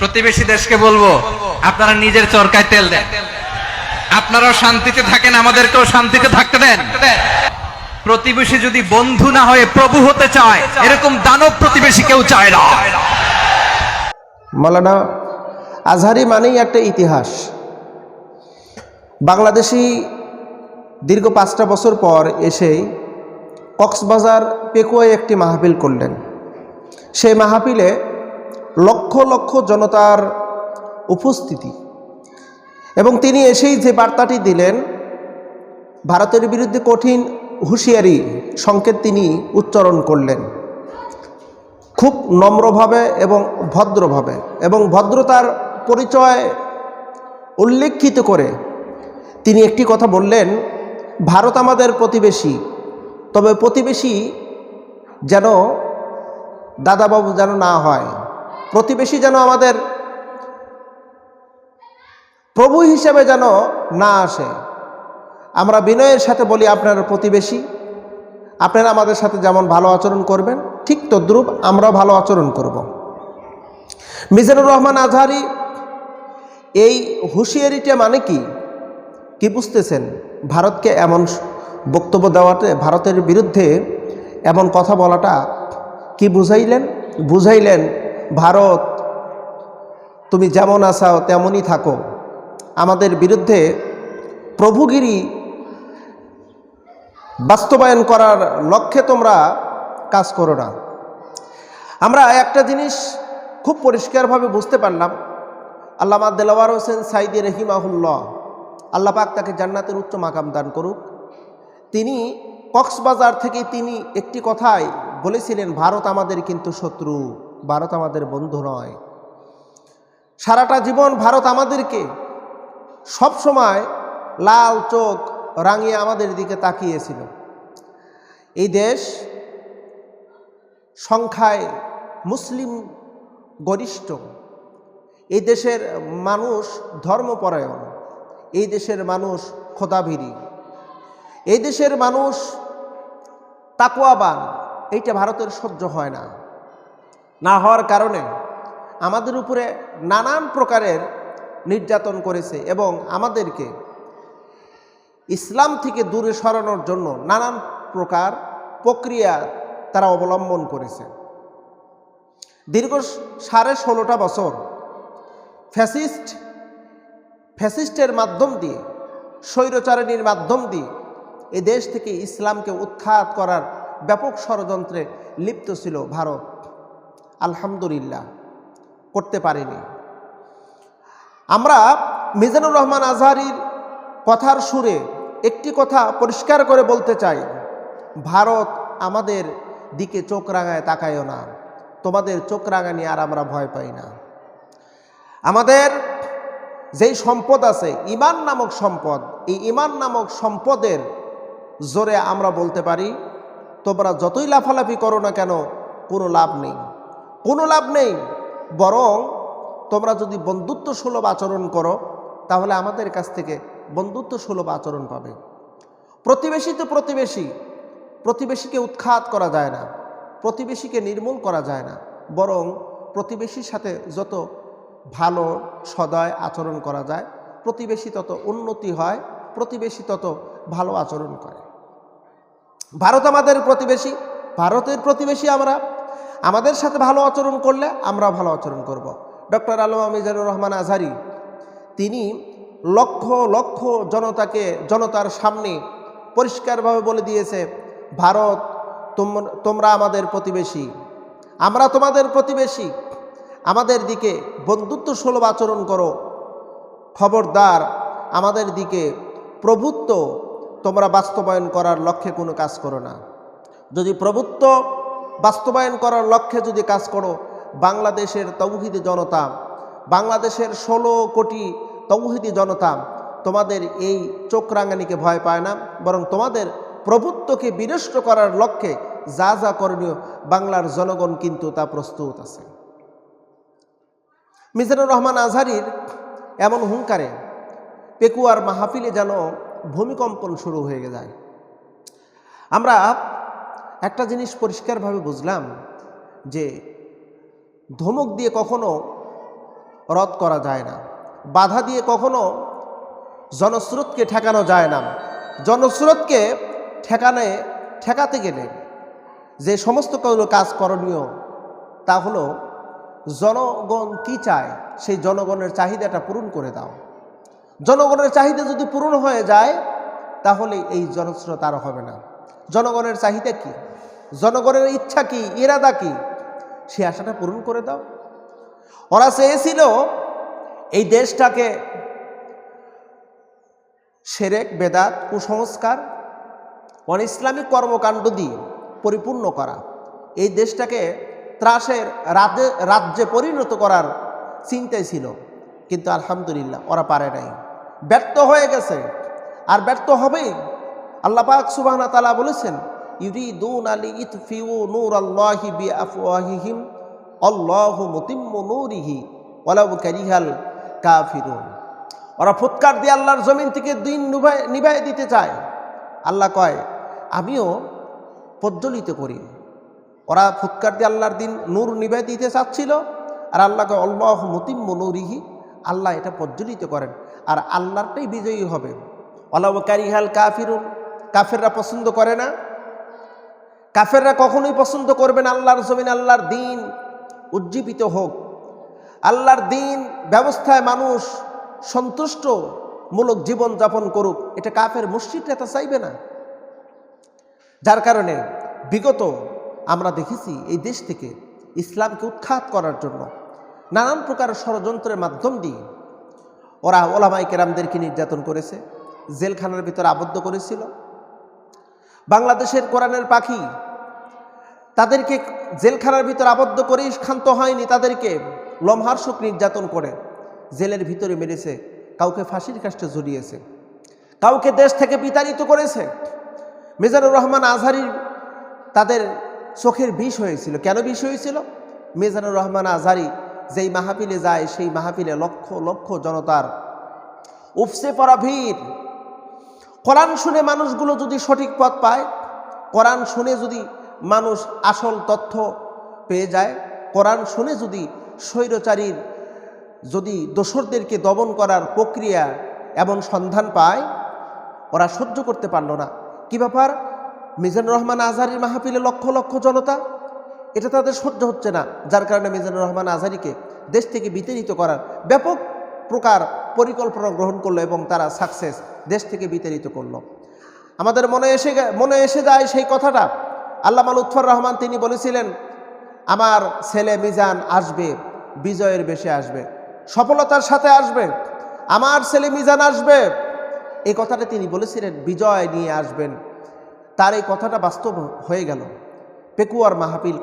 প্রতিবেশী দেশকে বলব, আপনারা নিজের চরকায় তেল দেন। আপনারাও শান্তিতে থাকেন, আমাদেরকেও শান্তিতে থাকতে দেন। প্রতিবেশী যদি বন্ধু না হয়ে প্রভু হতে চায়, এরকম দানব প্রতিবেশী কেউ চায় না। মৌলানা, আজহারি মানেই একটা ইতিহাস। বাংলাদেশি দীর্ঘ পাঁচটা বছর পর এসে কক্সবাজার পেকুয়ায় একটি মাহফিল করলেন। সেই মাহফিলে লক্ষ লক্ষ জনতার উপস্থিতি। এবং তিনি এসেই যে বার্তাটি দিলেন, ভারতের বিরুদ্ধে কঠিন হুঁশিয়ারি সংকেত তিনি উচ্চারণ করলেন। খুব নম্রভাবে এবং ভদ্রভাবে। এবং ভদ্রতার পরিচয় উল্লেখিত করে তিনি একটি কথা বললেন, ভারত আমাদের প্রতিবেশী। তবে প্রতিবেশী যেন দাদাবাবু যেন না হয়। প্রতিবেশী যেন আমাদের প্রভু হিসেবে যেন না আসে। আমরা বিনয়ের সাথে বলি, আপনার প্রতিবেশী, আপনারা আমাদের সাথে যেমন ভালো আচরণ করবেন, ঠিক তদ্রুপ আমরাও ভালো আচরণ করব। মিজানুর রহমান আজহারি, এই হুঁশিয়ারিটা মানে কি? কি বুঝতেছেন? ভারতকে এমন বক্তব্য দেওয়াতে, ভারতের বিরুদ্ধে এমন কথা বলাটা কি বুঝাইলেন? বুঝাইলেন ভারত, তুমি যেমন আসাও তেমনই থাকো। আমাদের বিরুদ্ধে প্রভুগিরি বাস্তবায়ন করার লক্ষ্যে তোমরা কাজ করো না। আমরা একটা জিনিস খুব পরিষ্কারভাবে বুঝতে পারলাম। আল্লামা দেলাওয়ার হোসেন সাইদি রহিমাহুল্লাহ আল্লাহ পাক তাকে জান্নাতের উচ্চ মাকাম দান করুক। তিনি কক্সবাজার থেকে তিনি একটি কথাই বলেছিলেন, ভারত আমাদের কিন্তু শত্রু। ভারত আমাদের বন্ধু নয়। সারাটা জীবন ভারত আমাদেরকে সব সময় লাল চোখ রাঙিয়ে আমাদের দিকে তাকিয়েছিল। এই দেশ সংখ্যায় মুসলিম গরিষ্ঠ। এই দেশের মানুষ ধর্মপরায়ণ। এই দেশের মানুষ খোদাভিরি। এই দেশের মানুষ তাকুয়াবান এইটা ভারতের সহ্য হয় না। না হওয়ার কারণে আমাদের উপরে নানান প্রকারের নির্যাতন করেছে এবং আমাদেরকে ইসলাম থেকে দূরে সরানোর জন্য নানান প্রকার প্রক্রিয়া তারা অবলম্বন করেছে। দীর্ঘ সাড়ে ষোলোটা বছর ফ্যাসিস্ট, ফ্যাসিস্টের মাধ্যম দিয়ে, স্বৈরচারণীর মাধ্যম দিয়ে এ দেশ থেকে ইসলামকে উৎখাত করার ব্যাপক ষড়যন্ত্রে লিপ্ত ছিল ভারত। আলহামদুলিল্লাহ, করতে পারেনি। আমরা মিজানুর রহমান আজহারির কথার সুরে একটি কথা পরিষ্কার করে বলতে চাই, ভারত আমাদের দিকে চোখ রাঙায় তাকায়ও না, তোমাদের চোখ রাঙানি আর আমরা ভয় পাই না। আমাদের যেই সম্পদ আছে ইমান নামক সম্পদ, এই ইমান নামক সম্পদের জোরে আমরা বলতে পারি, তোমরা যতই লাফালাফি করো না কেন, কোনো লাভ নেই। কোনো লাভ নেই। বরং তোমরা যদি বন্ধুত্ব সুলভ আচরণ করো, তাহলে আমাদের কাছ থেকে বন্ধুত্ব সুলভ আচরণ পাবে। প্রতিবেশী তো প্রতিবেশী। প্রতিবেশীকে উৎখাত করা যায় না। প্রতিবেশীকে নির্মূল করা যায় না। বরং প্রতিবেশীর সাথে যত ভালো, সদয় আচরণ করা যায়, প্রতিবেশী তত উন্নতি হয়, প্রতিবেশী তত ভালো আচরণ করে। ভারত আমাদের প্রতিবেশী। ভারতের প্রতিবেশী আমরা। আমাদের সাথে ভালো আচরণ করলে আমরা ভালো আচরণ করব। ডক্টর আলমা মিজানুর রহমান আজহারি, তিনি লক্ষ লক্ষ জনতাকে, জনতার সামনে পরিষ্কারভাবে বলে দিয়েছে, ভারত, তোম- তোমরা আমাদের প্রতিবেশী। আমরা তোমাদের প্রতিবেশী। আমাদের দিকে বন্ধুত্ব সুলভ আচরণ করো। খবরদার, আমাদের দিকে প্রভুত্ব তোমরা বাস্তবায়ন করার লক্ষ্যে কোনো কাজ করো না। যদি প্রভুত্ব বাস্তবায়ন করার লক্ষ্যে যদি কাজ করো, বাংলাদেশের তৌহিদি জনতা, বাংলাদেশের ষোলো কোটি তৌহিদি জনতা তোমাদের এই চোখ রাঙানিকে ভয় পায় না, বরং তোমাদের প্রভুত্বকে বিনষ্ট করার লক্ষ্যে যা যা করণীয় বাংলার জনগণ কিন্তু তা প্রস্তুত আছে। মিজানুর রহমান আজহারির এমন হুঙ্কারে পেকুয়ার মাহফিলে যেন ভূমিকম্পন শুরু হয়ে যায়। আমরা একটা জিনিস পরিষ্কারভাবে বুঝলাম যে ধমক দিয়ে কখনো রদ করা যায় না। বাধা দিয়ে কখনো জনস্রোতকে ঠেকানো যায় না। জনস্রোতকে ঠেকানে, ঠেকাতে গেলে যে সমস্ত কাজ করণীয়, তা হলো জনগণ কি চায়, সেই জনগণের চাহিদাটা পূরণ করে দাও। জনগণের চাহিদা যদি পূরণ হয়ে যায়, তাহলে এই জনস্রোত আর হবে না। জনগণের চাহিদা কি? জনগণের ইচ্ছা কি, ইরাদা কি, সে আশাটা পূরণ করে দাও। ওরা চেয়েছিল এই দেশটাকে সেরেক, বেদাত, কুসংস্কার অন ইসলামিক কর্মকাণ্ড দিয়ে পরিপূর্ণ করা। এই দেশটাকে ত্রাসের রাজ্যে রাজ্যে পরিণত করার চিন্তায় ছিল। কিন্তু আলহামদুলিল্লাহ ওরা পারে নাই। ব্যর্থ হয়ে গেছে। আর ব্যর্থ হবেই। আল্লাহ পাক সুবহানাহু তাআলা বলেছেন ওরা ফুৎকার দিয়ে আল্লাহর জমিন থেকে দিন নিভাই দিতে চায়। আল্লাহ কয়, আমিও প্রজ্বলিত করি। ওরা ফুৎকার দিয়ে আল্লাহর দিন নূর নিভাই দিতে চাচ্ছিল। আর আল্লাহ কয়, আল্লাহ মতিম্ম নূরিহি। আল্লাহ এটা প্রজ্বলিত করেন। আর আল্লাহরটাই বিজয়ী হবে। অলাব কারিহাল কাফিরুন। কাফেররা পছন্দ করে না। কাফেররা কখনোই পছন্দ করবে না আল্লাহর জমিন, আল্লাহর দিন। উজ্জীবিত হোক। আল্লাহর দিন ব্যবস্থায় মানুষ সন্তুষ্ট মূলক জীবন যাপন করুক, এটা কাফের মুশ্রিকরা তা চাইবে না। যার কারণে বিগত আমরা দেখেছি এই দেশ থেকে ইসলামকে উৎখাত করার জন্য নানান প্রকার ষড়যন্ত্রের মাধ্যম দিয়ে ওরা ওলামাই কেরামদেরকে নির্যাতন করেছে, জেলখানার ভিতরে আবদ্ধ করেছিল। বাংলাদেশের কোরআনের পাখি তাদেরকে জেলখানার ভিতর আবদ্ধ করেই ক্ষান্ত হয়নি, তাদেরকে লমহার শোক নির্যাতন করে। জেলের ভিতরে মেরেছে, কাউকে ফাঁসির কাষ্টে ঝুলিয়েছে, কাউকে দেশ থেকে বিতাড়িত করেছে। মেজানুর রহমান আজহারির তাদের চোখের বিষ হয়েছিল। কেন বিষ হয়েছিল? মেজানুর রহমান আজহারি যেই মাহফিলে যায়, সেই মাহফিলে লক্ষ লক্ষ জনতার উপসে পড়া ভিড়। কোরআন শুনে মানুষগুলো যদি সঠিক পথ পায়, কোরআন শুনে যদি মানুষ আসল তথ্য পেয়ে যায়। কোরআন শুনে যদি স্বৈরচারীর যদি দোসরদেরকে দমন করার প্রক্রিয়া এমন সন্ধান পায়, ওরা সহ্য করতে পারল না। কি ব্যাপার? মিজানুর রহমান আজহারির মাহফিলে লক্ষ লক্ষ জনতা? এটা তাদের সহ্য হচ্ছে না। যার কারণে মিজানুর রহমান আজহারিকে দেশ থেকে বিতাড়িত করার ব্যাপক প্রকার পরিকল্পনা গ্রহণ করল এবং তারা সাকসেস দেশ থেকে বিতাড়িত করল। আমাদের মনে এসে মনে এসে যায় সেই কথাটা আল্লামা লুৎফর রহমান তিনি বলেছিলেন, আমার ছেলে মিজান আসবে, বিজয়ের বেশে আসবে, সফলতার সাথে আসবে, আমার ছেলে মিজান আসবে। এই কথাটা তিনি বলেছিলেন, বিজয় নিয়ে আসবেন। তার এই কথাটা বাস্তব হয়ে গেল। পেকুয়ার মাহফিল